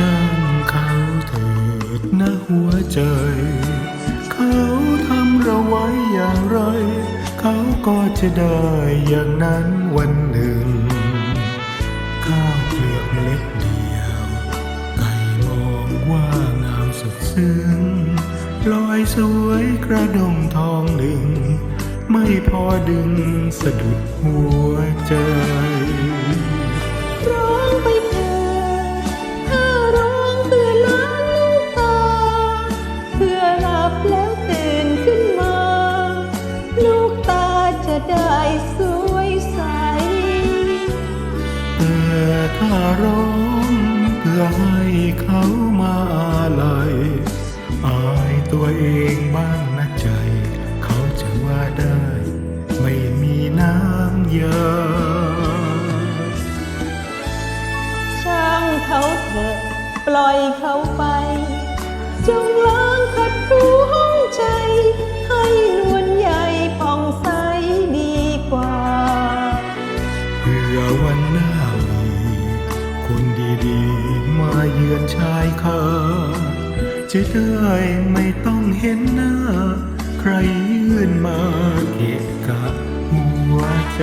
แจ้งเขาเถิดหัวใจ เขาทำเราไว้อย่างไร เขาก็จะได้อย่างนั้นวันหนึ่ง ข้าวเปลือกเล็กเดียวไก่มองว่างามสุดซึ้งลอยสวยกระดงทองหนึ่ง ไม่พอดึงสะดุดหัวใจ ลูกตาจะได้สวยใสแต่ถ้าร้องเพื่อให้เขามาอะไรอายตัวเองบ้างนะใจ เขาจะว่าได้ ไม่มีน้ำเยาช่างเขาเถอะปล่อยเขาไปจง เยือนชายคาจะได้ไม่ต้องเห็นหน้า ใครยื่นมาเกะกะหัวใจ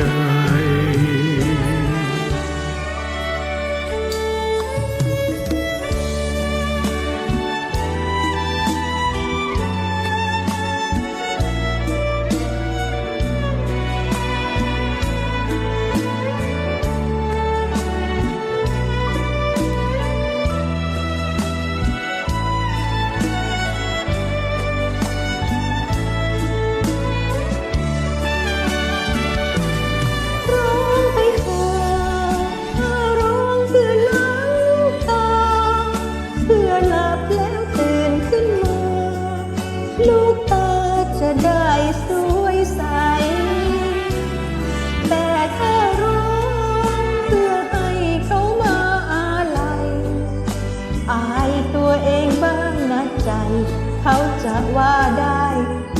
จะว่าได้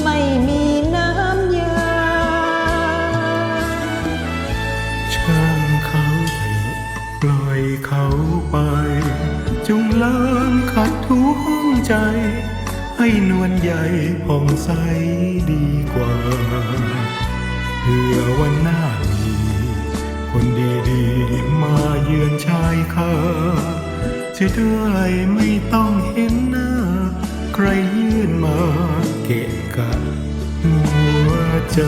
ไม่มีน้ำยาช่างเขาเถอะปล่อยเขาไป จงล้างขัดทุกห้องใจ ให้นวลใหญ่ผ่องใสดีกว่าเพื่อวันหน้ามีคนดีๆมาเยือนชายคาจะได้ไม่ต้องเห็นหน้า ใครยื่นมาเกะกะหัวใจ